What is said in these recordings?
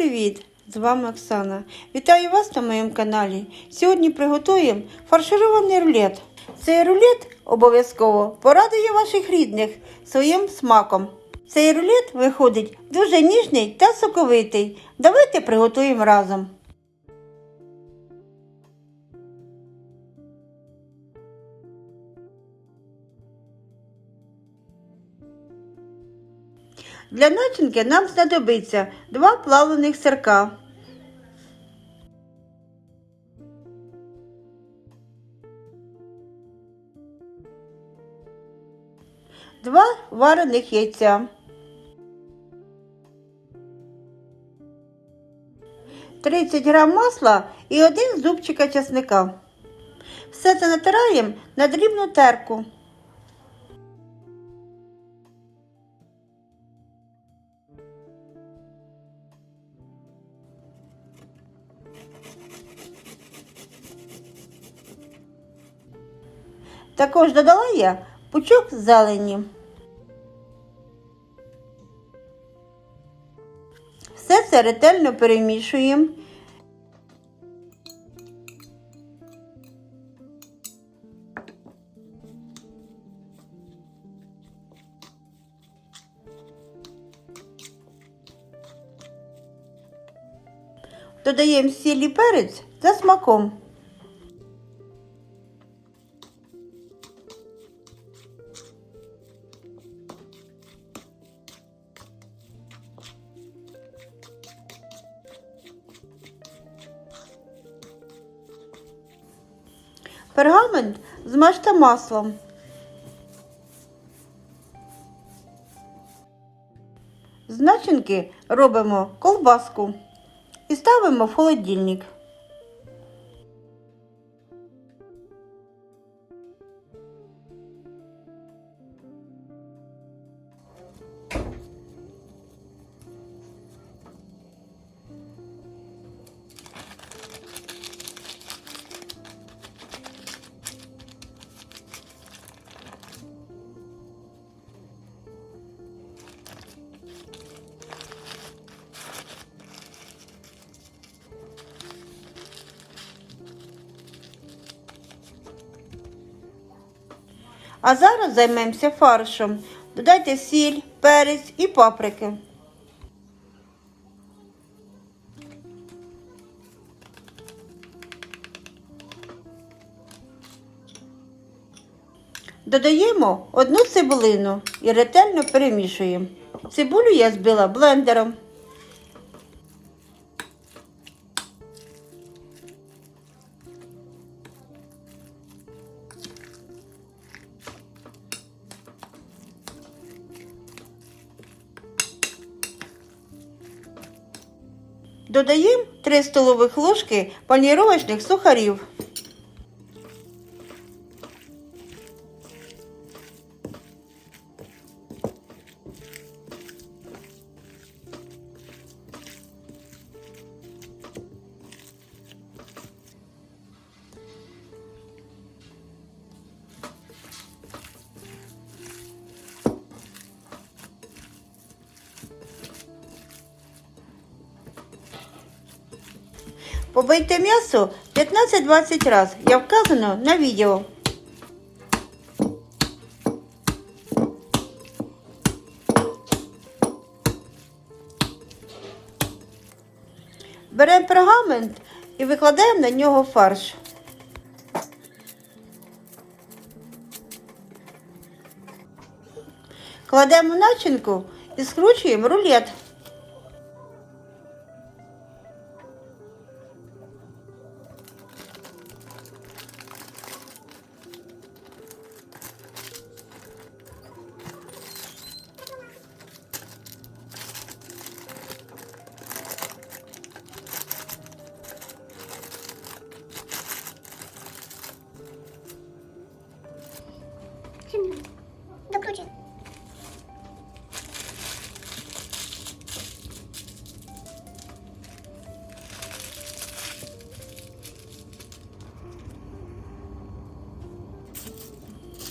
привіт! З вами Оксана. Вітаю вас на моєму каналі. Сьогодні приготуємо фарширований рулет. Цей рулет обов'язково порадує ваших рідних своїм смаком. Цей рулет виходить дуже ніжний та соковитий. Давайте приготуємо разом. Для начинки нам знадобиться два плавлених сирка. Два варених яйця. Тридцять грам масла і один зубчика чесника. Все це натираємо на дрібну терку. Також додала я пучок зелені. Все це ретельно перемішуємо. Додаємо сіль і перець за смаком. Пергамент змажте маслом. З начинки робимо колбаску і ставимо в холодильник. А зараз займемося фаршем. Додайте сіль, перець і паприки. Додаємо одну цибулину і ретельно перемішуємо. Цибулю я збила блендером. Додаємо 3 столових ложки паніровочних сухарів. Побийте м'ясо 15-20 разів, як вказано на відео. Беремо пергамент і викладаємо на нього фарш. Кладемо начинку і скручуємо рулет. Докручуй.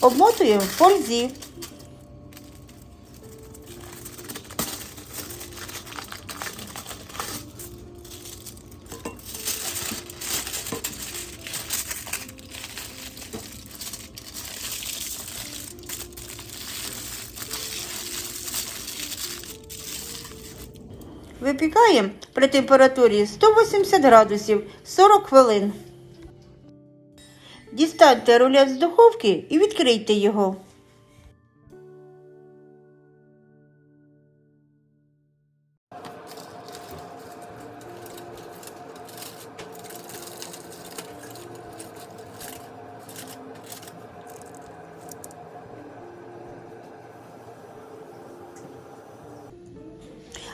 Обмотуємо в фользі. Випікаємо при температурі 180 градусів 40 хвилин. Дістаньте рулет з духовки і відкрийте його.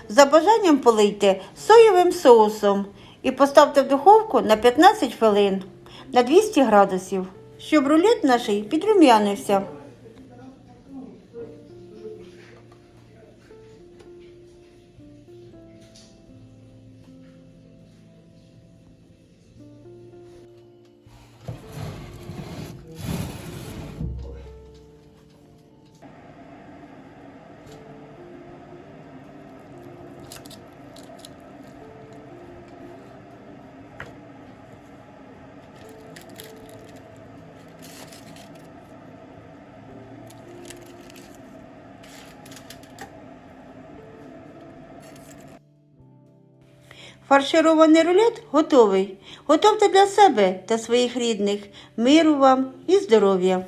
За бажанням полийте соєвим соусом і поставте в духовку на 15 хвилин на 200 градусів, щоб рулет наш підрум'янився. Фарширований рулет готовий. Готовте для себе та своїх рідних. Миру вам і здоров'я!